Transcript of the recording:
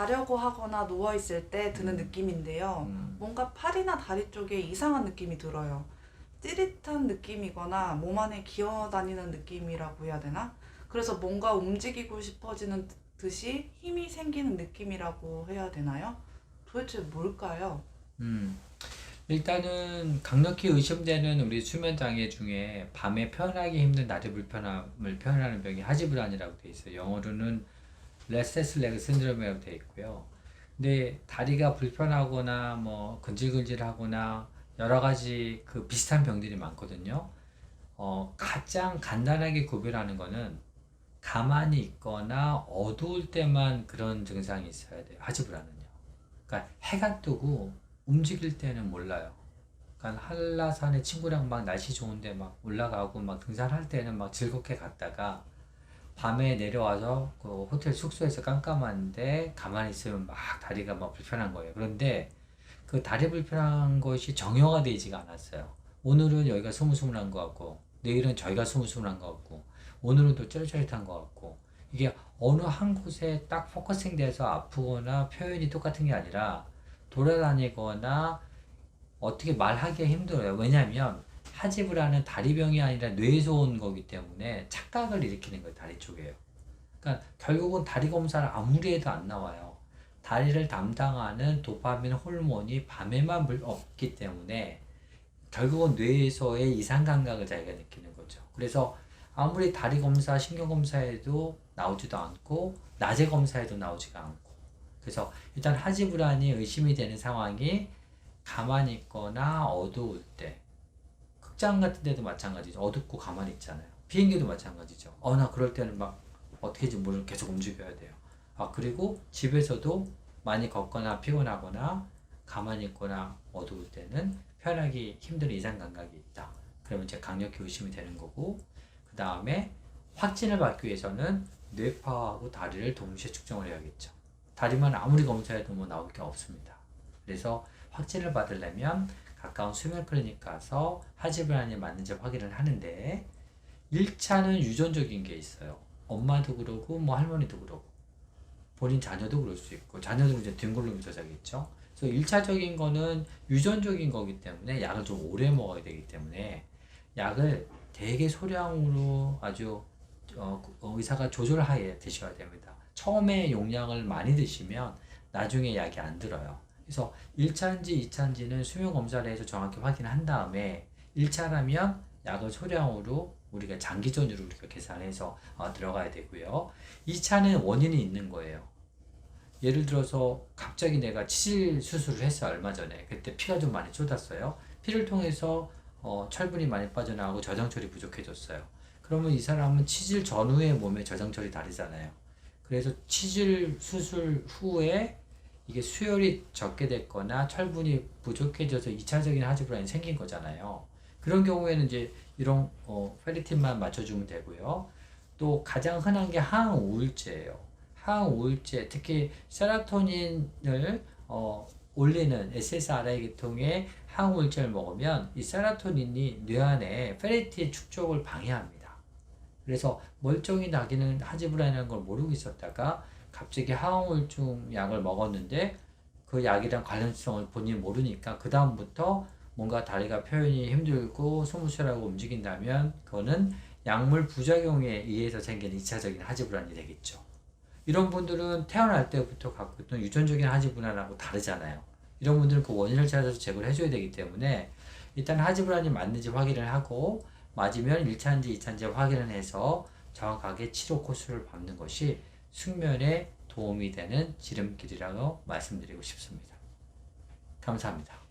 자려고 하거나 누워 있을 때 드는 음. 느낌인데요. 음. 뭔가 팔이나 다리 쪽에 이상한 느낌이 들어요. 찌릿한 느낌이거나 몸 안에 기어다니는 느낌이라고 해야 되나? 그래서 뭔가 움직이고 싶어지는 듯이 힘이 생기는 느낌이라고 해야 되나요? 도대체 뭘까요? 음. 일단은 강력히 의심되는 우리 수면 장애 중에 밤에 표현하기 힘든 다리 불편함을 표현하는 병이 하지불안이라고 돼 있어요. 영어로는 레스테스 레그 신드롬이라고 돼 있고요. 근데 다리가 불편하거나 뭐 근질근질하거나 여러 가지 그 비슷한 병들이 많거든요. 어, 가장 간단하게 구별하는 거는 가만히 있거나 어두울 때만 그런 증상이 있어야 돼요. 하지불안은요. 그러니까 해가 뜨고 움직일 때는 몰라요. 그러니까 한라산에 친구랑 막 날씨 좋은데 막 올라가고 막 등산할 때는 막 즐겁게 갔다가 밤에 내려와서 그 호텔 숙소에서 깜깜한데 가만히 있으면 막 다리가 막 불편한 거예요. 그런데 그 다리 불편한 것이 정형화 되지가 않았어요. 오늘은 여기가 스무스물한 것 같고 내일은 저희가 스무스물한 것 같고 오늘은 또 쩌릿쩌릿한 것 같고 이게 어느 한 곳에 딱 포커싱 돼서 아프거나 표현이 똑같은 게 아니라 돌아다니거나 어떻게 말하기 힘들어요. 왜냐하면 하지부라는 다리병이 아니라 뇌에서 온 거기 때문에 착각을 일으키는 거예요. 다리 쪽에요. 그러니까 결국은 다리 검사를 아무리 해도 안 나와요. 다리를 담당하는 도파민 호르몬이 밤에만 불- 없기 때문에 결국은 뇌에서의 이상 감각을 자기가 느끼는 거죠. 그래서 아무리 다리 검사, 신경 검사에도 나오지도 않고 낮에 검사에도 나오지가 않고 그래서 일단 하지불안이 의심이 되는 상황이 가만히 있거나 어두울 때 극장 같은 데도 마찬가지죠. 어둡고 가만히 있잖아요. 비행기도 마찬가지죠. 어, 나 그럴 때는 막 어떻게 지 모르 계속 움직여야 돼요. 아, 그리고 집에서도 많이 걷거나 피곤하거나 가만히 있거나 어두울 때는 편하기 힘든 이상 감각이 있다. 그러면 이제 강력히 의심이 되는 거고, 그 다음에 확진을 받기 위해서는 뇌파하고 다리를 동시에 측정을 해야겠죠. 다리만 아무리 검사해도 뭐 나올 게 없습니다. 그래서 확진을 받으려면 가까운 수면 클리닉 가서 하지불안이 맞는지 확인을 하는데 1차는 유전적인 게 있어요. 엄마도 그러고 뭐 할머니도 그러고 본인 자녀도 그럴 수 있고 자녀들은 이제 등골룸이 저작있죠. 그래서 1차적인 거는 유전적인 거기 때문에 약을 좀 오래 먹어야 되기 때문에 약을 되게 소량으로 아주 어, 어, 의사가 조절하에 드셔야 됩니다. 처음에 용량을 많이 드시면 나중에 약이 안 들어요. 그래서 1차인지 2차인지는 수면 검사를 해서 정확히 확인한 다음에 1차라면 약을 소량으로 우리가 장기전으로 우리가 계산해서 어, 들어가야 되고요. 2차는 원인이 있는 거예요. 예를 들어서 갑자기 내가 치질 수술을 했어 얼마 전에 그때 피가 좀 많이 쏟았어요. 피를 통해서 어, 철분이 많이 빠져나가고 저장철이 부족해졌어요. 그러면 이 사람은 치질 전후의 몸의 저장철이 다르잖아요. 그래서 치질 수술 후에 이게 수혈이 적게 됐거나 철분이 부족해져서 2차적인 하지불안이 생긴 거잖아요. 그런 경우에는 이제 이런 어, 페리틴만 맞춰주면 되고요. 또 가장 흔한 게 항우울제예요. 항우울제, 특히 세라토닌을 어, 올리는 SSRI 계통의 항우울제를 먹으면 이 세라토닌이 뇌 안에 페리틴 축적을 방해합니다. 그래서 멀쩡히 나기는 하지불안이라는 걸 모르고 있었다가 갑자기 항우울증 약을 먹었는데 그 약이랑 관련성을 본인이 모르니까 그 다음부터 뭔가 다리가 표현이 힘들고 소무술하고 움직인다면 그거는 약물 부작용에 의해서 생기는 2차적인 하지불안이 되겠죠. 이런 분들은 태어날 때부터 갖고 있던 유전적인 하지불안하고 다르잖아요. 이런 분들은 그 원인을 찾아서 제거를 해줘야 되기 때문에 일단 하지불안이 맞는지 확인을 하고 맞으면 1차인지 2차인지 확인을 해서 정확하게 치료 코스를 밟는 것이 숙면에 도움이 되는 지름길이라고 말씀드리고 싶습니다. 감사합니다.